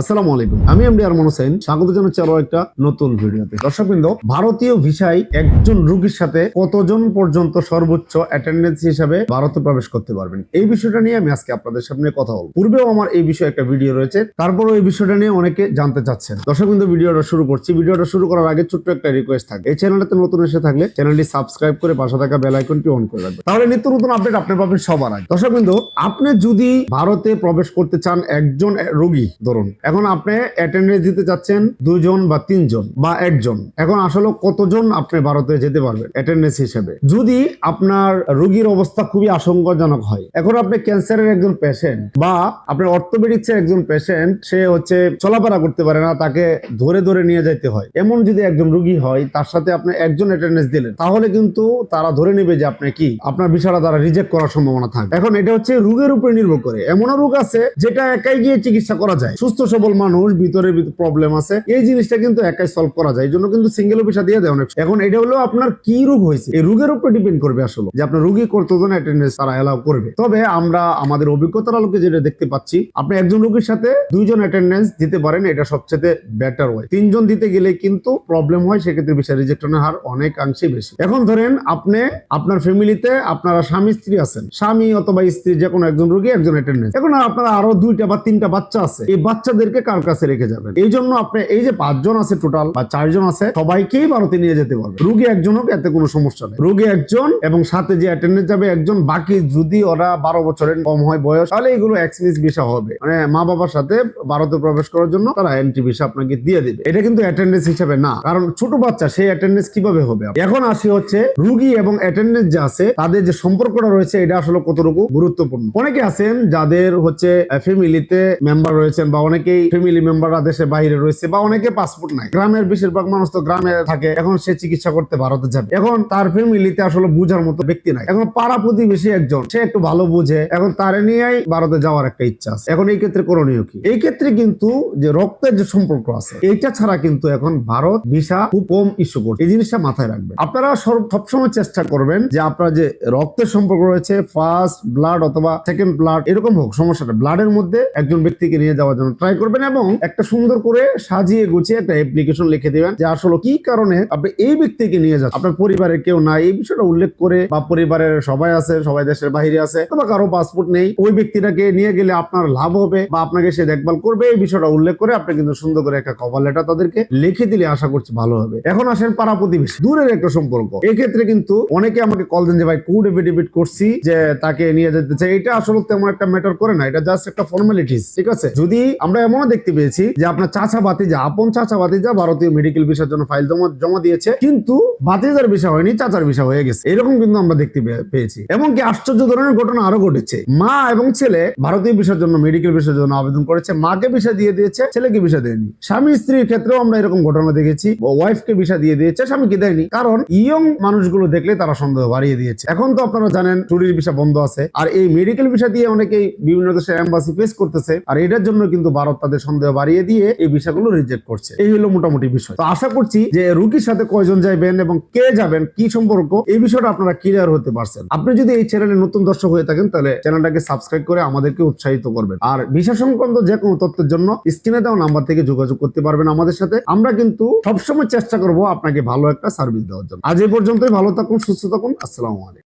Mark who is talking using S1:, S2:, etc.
S1: আসসালামু আলাইকুম। আমি এমডি আরমান হোসেন। স্বাগত জানাচ্ছি আরও একটা নতুন ভিডিওতে। দর্শকবৃন্দ, ভারতীয় ভিসায় একজন রোগীর সাথে কতজন পর্যন্ত সর্বোচ্চ অ্যাটেন্ডেন্স হিসাবে ভারতে প্রবেশ করতে পারবেন? এই বিষয়টা নিয়ে আমি আজকে আপনাদের সামনে কথা বলব। পূর্বেও আমার এই বিষয়ে একটা ভিডিও রয়েছে। তারপরও এই বিষয়টা নিয়ে অনেকে জানতে চাচ্ছেন। দর্শকবৃন্দ, ভিডিওটা শুরু করছি। ভিডিওটা শুরু করার আগে ছোট্ট একটা রিকোয়েস্ট থাকে। এই চ্যানেলটাতে নতুন এসে থাকলে চ্যানেলটি সাবস্ক্রাইব করে পাশে থাকা বেল আইকনটি অন করে রাখবেন। তাহলে নিত্য নতুন আপডেট আপনি পাবেন সবার আগে। দর্শকবৃন্দ, আপনি যদি ভারতে প্রবেশ করতে চান একজন রোগী, ধরুন এখন আপনি অ্যাটেন্ডেন্স দিতে চাচ্ছেন দুজন বা তিনজন বা একজন। এখন আসলে কতজন আপনি ভারতে যেতে পারবেন অ্যাটেন্ডেন্স হিসেবে? যদি আপনার রোগীর অবস্থা খুবই আশঙ্কাজনক হয়, এখন আপনি ক্যান্সারের একজন পেশেন্ট বা আপনার অর্থোপেডিক্সের একজন পেশেন্ট সে হচ্ছে চলাফেরা করতে পারে না, তাকে ধরে ধরে নিয়ে যাইতে হয়। এমন যদি একজন রোগী হয়, তার সাথে আপনি একজন অ্যাটেন্ডেন্স দিলেন, তাহলে কিন্তু তারা ধরে নেবে যে আপনি কি? আপনার বিষয়টা তারা রিজেক্ট করার সম্ভাবনা থাকে এখন এটা হচ্ছে রোগের উপরে নির্ভর করে। এমনও রোগ আছে যেটা একাই গিয়ে চিকিৎসা করা যায়। সুস্থ সবল মানুষ, ভিতরে প্রবলেম আছে। এই জিনিসটা কিন্তু একাই সলভ করা যায়। এই জন্য কিন্তু সিঙ্গেল অফিসা দিয়ে দেয় অনেক এখন এটা হলো আপনার কি রোগ হয়েছে? এই রোগের উপরে ডিপেন্ড করবে আসলে। যে আপনার রোগী কতজন অ্যাটেন্ডেন্স তারা এলাও করবে। তবে আমরা আমাদের অভিজ্ঞতার আলোকে যেটা দেখতে পাচ্ছি, আপনি একজন রোগীর সাথে দুইজন অ্যাটেন্ডেন্স দিতে পারেন, এটা সবচেয়ে বেটার হয় তিনজন দিতে গেলে কিন্তু প্রবলেম হয়, সেক্ষেত্রে বিষয় রিজেকশনের হার অনেকাংশে বেশি। এখন ধরেন আপনি আপনার ফ্যামিলিতে আপনারা স্বামী, স্ত্রী আছেন। স্বামী অথবা স্ত্রী যে কোনো একজন রোগী একজন অ্যাটেন্ডেন্স এখন আপনারা আরও দুইটা বা তিনটা বাচ্চা আছে। এই বাচ্চাদেরকে কার কাছে রেখে যাবেন? এই জন্য আপনি, এই যে পাঁচজন আছে টোটাল বা চারজন আছে, সবাইকেই ভারতে নিয়ে যেতে পারবে রোগী একজন হোক এতে কোনো সমস্যা নেই? রোগী একজন এবং সাথে যে অ্যাটেন্ডেন্স যাবে একজন, বাকি যদি ওরা বারো বছরের কম হয় বয়স, তাহলে এগুলো এক্সমিস ভিসা হবে। মানে মা বাবার সাথে ভারতে প্রবেশ করার জন্য তারা এন্ট্রি ভিসা আপনাকে দিয়ে দিবে। এটা কিন্তু অ্যাটেন্ডেন্স হিসাবে না, কারণ ছোট বাচ্চা সেই অ্যাটেন্ডেন্স কীভাবে হবে? এখন আসি হচ্ছে, রুগী এবং অ্যাটেন্ডেন্স যে আছে, তাদের যে সম্পর্কটা রয়েছে, এটা আসলে কতটুকু গুরুত্বপূর্ণ? অনেকে আছেন যাদের হচ্ছে ফ্যামিলিতে মেম্বার রয়েছেন, বা অনেকেই ফ্যামিলি মেম্বাররা দেশের বাইরে রয়েছে বা অনেকে পাসপোর্ট নাই। গ্রামের বেশিরভাগ মানুষ তো গ্রামে থাকে, এখন সে চিকিৎসা করতে ভারতে যাবে। এখন তার ফ্যামিলিতে আসলে বুঝার মতো ব্যক্তি নাই। এখন পাড়া প্রতিবেশী একজন, সে একটু ভালো বুঝে, এখন তারে নিয়েই ভারতে যাওয়ার একটা ইচ্ছা আছে। এখন এই ক্ষেত্রে করণীয় কি? এই ক্ষেত্রে কিন্তু যে রক্তের যে সম্পর্ক আছে, এইটা ছাড়া কিন্তু এখন ভারত ভিসা খুব কম ইস্যু করছে। এই জিনিসটা মাথায় রাখবেন। আপনারা সবসময় চেষ্টা করবেন যে আপনার যে রক্তের সম্পর্ক রয়েছে ফার্স্ট ব্লাড অথবা সেকেন্ড ব্লাড এরকম হোক, সমস্যাটা ব্লাডের মধ্যে একজন ব্যক্তিকে নিয়ে যাওয়ার জন্য ট্রাই করবেন এবং একটা সুন্দর করে সাজিয়ে গুছিয়ে একটা অ্যাপ্লিকেশন লিখে দিবেন। যে আসলে কি কারণে আপনি এই ব্যক্তিকে নিয়ে যাচ্ছেন? আপনার পরিবারের কেউ নাই, এই বিষয়টা উল্লেখ করে বা পরিবারের সবাই আছে, সবাই দেশের বাইরে আছে, অথবা কারও পাসপোর্ট নেই, ওই ব্যক্তিটাকে নিয়ে গেলে আপনার লাভ হবে বা আপনাকে সে দেখভাল করবে, এই বিষয়টা উল্লেখ করে আপনি কিন্তু সুন্দর করে একটা কভার লেটার তাদেরকে লিখে দিলে আশা করছি ভালো হবে। এখন আসেন পাড়া প্রতিবেশী। দূরের একটা সম্পর্ক। এক্ষেত্রে কিন্তু অনেকে আমাকে কল দেন যে, ভাই কুড এফিডেভিট করছি যে তাকে নিয়ে যেতে চাই। এটা আসলে তেমন একটা ম্যাটার করে না। এটা জাস্ট একটা ফর্মালিটিস ঠিক আছে? যদি আমরা এমনও দেখতে পেয়েছি যে আপনার চাচা বাতিজা আপন চাচা বাতিজা ভারতীয় মেডিকেল ভিসার জন্য ফাইল জমা দিয়েছে। কিন্তু বাতিজার ভিসা হয়নি, চাচার ভিসা হয়ে গেছে। এরকম কিন্তু আমরা দেখতে পেয়েছি। এমনকি আশ্চর্য ধরনের ঘটনা আরও ঘটেছে। মা এবং ছেলে ভারতীয় ভিসার জন্য মেডিকেল ভিসার জন্য আবেদন করেছে। মাকে ভিসা দিয়ে দিয়েছে, ছেলেকে ভিসা দেয়নি। স্বামী স্ত্রীর ক্ষেত্রেও আমরা এরকম ঘটনা দেখেছি। ওয়াইফকে ভিসা দিয়ে দিয়েছে, স্বামীকে দেয়নি। কারণ ইয়ং মানুষগুলো দেখলে তারা সন্দেহ বাড়িয়ে দিয়েছে। এখন তো আপনারা জানেন ট্যুরিস্ট ভিসা বন্ধ আছে। আর এই মেডিকেল ভিসা দিয়ে অনেকেই বিভিন্ন দেশের এম্বাসি ফেস করতেছে। আর এটার জন্য কিন্তু ভারত তাদের সন্দেহ বাড়িয়ে দিয়ে এই ভিসাগুলো রিজেক্ট করছে। এই হলো মোটামুটি বিষয়। তো আশা করছি যে রুগীর সাথে কয়জন যাবেন এবং কে যাবেন, কি সম্পর্ক, এই বিষয়টা আপনারা ক্লিয়ার হতে পারছেন। আপনি যদি এই চ্যানেলে নতুন দর্শক হয়ে থাকেন, তাহলে চ্যানেলটাকে সাবস্ক্রাইব করে আমাদেরকে উৎসাহিত করবেন। আর ভিসা সংক্রান্ত যে কোনো তথ্যের জন্য স্ক্রিনে দেওয়া নাম্বার থেকে যোগাযোগ করতে পারবেন আমাদের সাথে। আমরা কিন্তু সবসময় চেষ্টা করব আপনাকে ভালো একটা সার্ভিস দেওয়ার জন্য। আজ এই পর্যন্তই, ভালো থাকুন, সুস্থ থাকুন, আসসালামু আলাইকুম।